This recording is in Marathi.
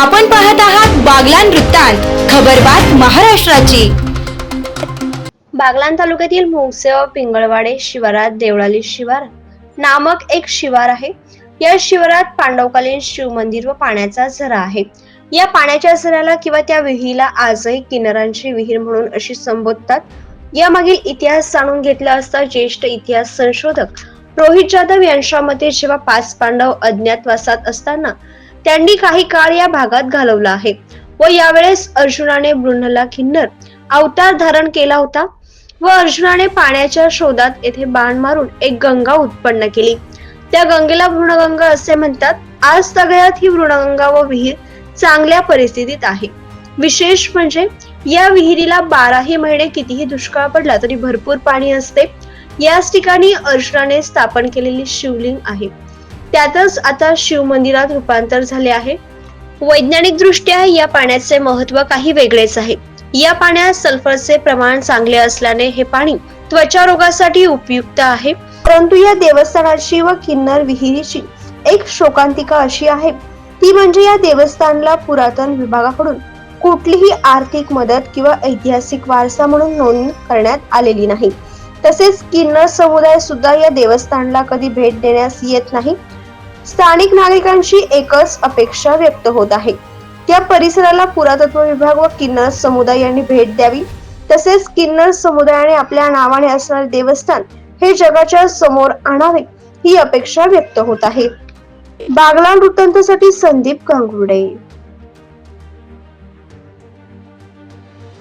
आपण पाहत आहात बागलान वृत्तांत खबरबात महाराष्ट्राची. बागलान तालुक्यातील मोसे पिंगळवाडे शिवारात देवळाली शिवार नामक एक शिवार आहे. या शिवारात पांडवकालीन शिवमंदिर व पाण्याचा झरा आहे. या पाण्याच्या झऱ्याला किंवा त्या विहिरीला आजही किनारांची विहीर म्हणून अशी संबोधतात. यामागील इतिहास जाणून घेतला असता ज्येष्ठ इतिहास संशोधक रोहित जाधव यांच्या मते जेव्हा पाच पांडव अज्ञातवासात असताना त्यांनी काही काळ या भागात घालवला आहे. व यावेळेस अर्जुनाने बृहणला किन्नर अवतार धारण केला होता. व अर्जुनाने पाण्याच्या शोधात येथे बाण मारून एक गंगा उत्पन्न केली. त्या गंगेला वृणगंगा असे म्हणतात. आज तगड्यात ही वृणगंगा व विहीर चांगल्या परिस्थितीत आहे. विशेष म्हणजे या विहिरीला बाराही महिने कितीही दुष्काळ पडला तरी भरपूर पाणी असते. याच ठिकाणी अर्जुनाने स्थापन केलेली शिवलिंग आहे. त्यातच आता शिव मंदिरात रूपांतर झाले आहे. वैज्ञानिक दृष्ट्या या पाण्याचे महत्त्व काही वेगळेच आहे. या पाण्यात सल्फरचे प्रमाण चांगले असल्याने हे पाणी त्वचा रोगासाठी उपयुक्त आहे. परंतु या देवस्थानाची व किन्नर विहिरीची एक शोकांतिका अशी आहे. ती म्हणजे या देवस्थानला पुरातन विभागाकडून कुठलीही आर्थिक मदत किंवा ऐतिहासिक वारसा म्हणून नोंद करण्यात आलेली नाही. तसेच किन्नर समुदाय सुद्धा या देवस्थानला कधी भेट देण्यास येत नाही. स्थानिक नागरिकांची एकच अपेक्षा व्यक्त होत आहे. या परिसराला पुरातत्व विभाग व किन्नर समुदाय यांनी भेट द्यावी. तसेच किन्नर समुदायाने आपल्या नावाने असणारे देवस्थान हे जगाच्या समोर आणावे ही अपेक्षा व्यक्त होत आहे. बागला वृत्तांतासाठी संदीप गांगुर्डे.